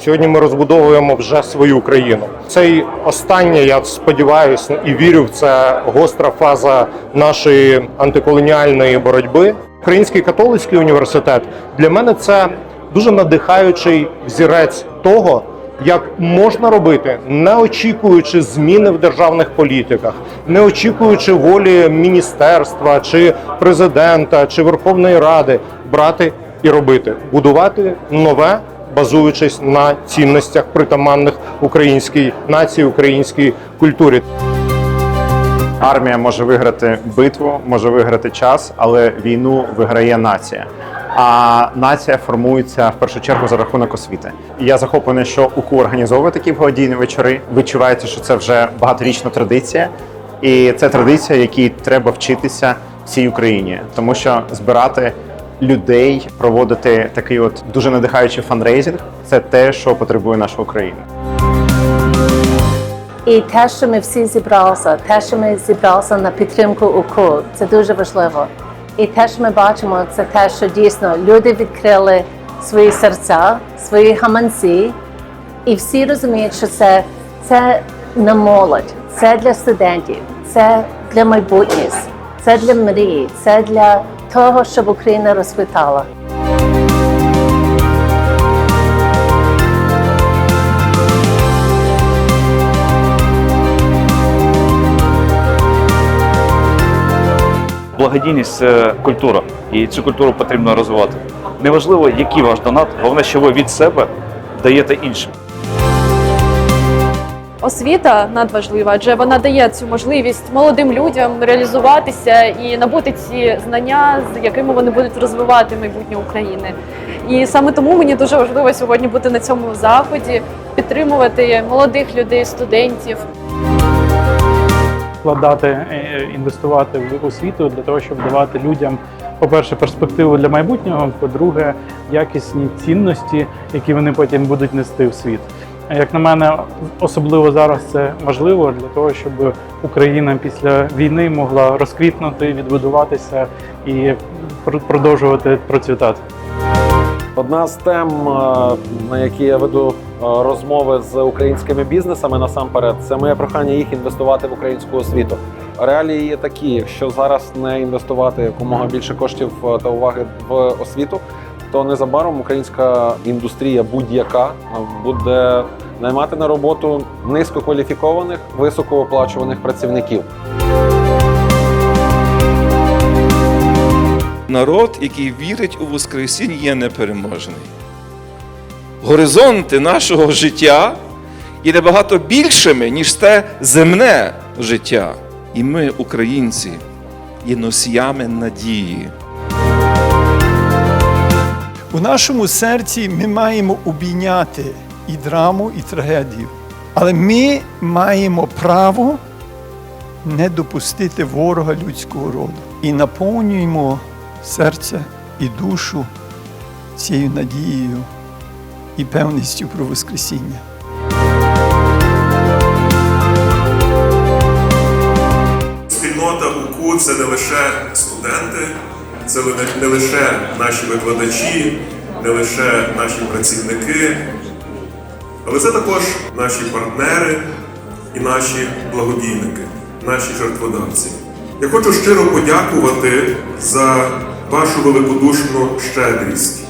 Сьогодні ми розбудовуємо вже свою країну. Це й останнє, я сподіваюся і вірю в це гостра фаза нашої антиколоніальної боротьби. Український католицький університет для мене це дуже надихаючий взірець того, як можна робити, не очікуючи зміни в державних політиках, не очікуючи волі міністерства чи президента чи Верховної Ради, брати і робити, будувати нове, базуючись на цінностях притаманних українській нації, українській культурі. Армія може виграти битву, може виграти час, але війну виграє нація. А нація формується в першу чергу за рахунок освіти. І я захоплений, що УКУ організовує такі благодійні вечори. Відчувається, що це вже багаторічна традиція, і це традиція, якій треба вчитися всій Україні, тому що збирати людей, проводити такий от дуже надихаючий фанрейзинг це те, що потребує наша Україна. І те, що ми всі зібралися, те, що ми зібралися на підтримку УКУ, це дуже важливо. І те, що ми бачимо, це те, що дійсно люди відкрили свої серця, свої гаманці, і всі розуміють, що це, це на молодь, це для студентів, це для майбутніх, це для мрії, це для того, щоб Україна розквітала. Благодійність це культура, і цю культуру потрібно розвивати. Неважливо, який ваш донат, головне, що ви від себе даєте іншим. Освіта надважлива, адже вона дає цю можливість молодим людям реалізуватися і набути ці знання, з якими вони будуть розвивати майбутнє України. І саме тому мені дуже важливо сьогодні бути на цьому заході, підтримувати молодих людей, студентів. вкладати, е, інвестувати в освіту для того, щоб давати людям, по-перше, перспективу для майбутнього, по-друге, якісні цінності, які вони потім будуть нести в світ. Як на мене, особливо зараз це важливо для того, щоб Україна після війни могла розквітнути, відбудуватися і продовжувати процвітати. Одна з тем, е, на які я веду е, розмови з українськими бізнесами насамперед, це моє прохання їх інвестувати в українську освіту. Реалії є такі: якщо зараз не інвестувати якомога більше коштів е, та уваги в освіту, то незабаром українська індустрія будь-яка е, буде наймати на роботу низькокваліфікованих, високооплачуваних працівників. Народ, який вірить у Воскресіння, є непереможний. Горизонти нашого життя є набагато більшими, ніж те земне життя. І ми, українці, є носіями надії. У нашому серці ми маємо обійняти і драму, і трагедію. Але ми маємо право не допустити ворога людського роду. І наповнюємо серце і душу цією надією і певністю про Воскресіння. Спільнота УКУ це не лише студенти, це не- лише наші викладачі, не лише наші працівники, але це також наші партнери і наші благодійники, наші жертводавці. Я хочу щиро подякувати за вашу великодушну щедрість,